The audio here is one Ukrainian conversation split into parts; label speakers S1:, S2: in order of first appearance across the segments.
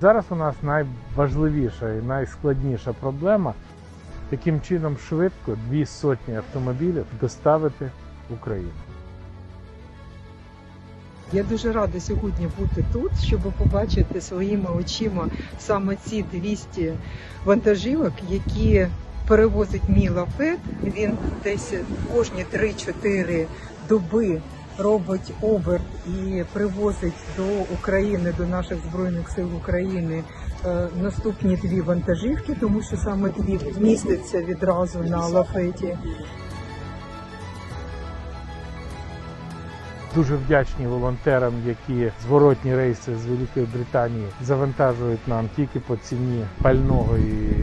S1: Зараз у нас найважливіша і найскладніша проблема яким чином швидко дві сотні автомобілів доставити в Україну.
S2: Я дуже рада сьогодні бути тут, щоб побачити своїми очима саме ці 200 вантажівок, які перевозить мій лафет. Він десь кожні 3-4 доби робить оберт і привозить до України, до наших збройних сил України е, наступні дві вантажівки, тому що саме дві містяться відразу на лафеті.
S1: Дуже вдячні волонтерам, які зворотні рейси з Великої Британії завантажують нам тільки по ціні пального і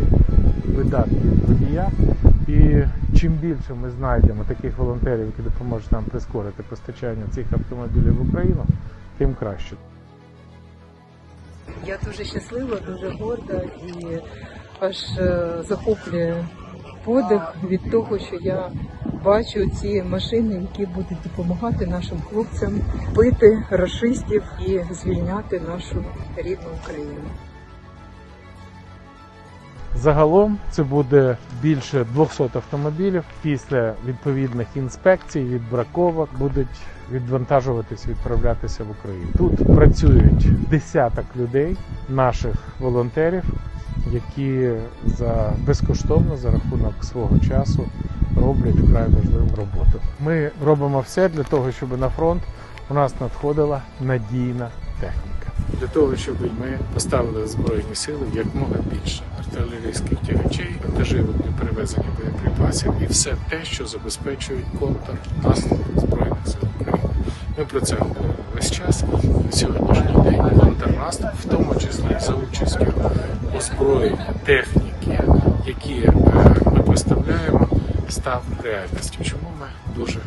S1: видатків водія. Чим більше ми знайдемо таких волонтерів, які допоможуть нам прискорити постачання цих автомобілів в Україну, тим краще.
S2: Я дуже щаслива, дуже горда і аж е, захоплює подих від того, що я бачу ці машини, які будуть допомагати нашим хлопцям бити рашистів і звільняти нашу рідну Україну.
S1: Загалом це буде більше 200 автомобілів. Після відповідних інспекцій, відбраковок будуть відвантажуватись, відправлятися в Україну. Тут працюють десяток людей, наших волонтерів, які за безкоштовно за рахунок свого часу роблять вкрай важливу роботу. Ми робимо все для того, щоб на фронт у нас надходила надійна техніка. Для того, щоб ми поставили збройні сили якмога більше артилерійських тягачей, вантажівок для перевезення боєприпасів і все те, що забезпечують контрнаступ збройних сил України. Ми про це говоримо весь час. На сьогоднішній день контрнаступ, в тому числі за участю озброєння, техніки, які е, ми поставляємо, став реальністю. Чому ми дуже.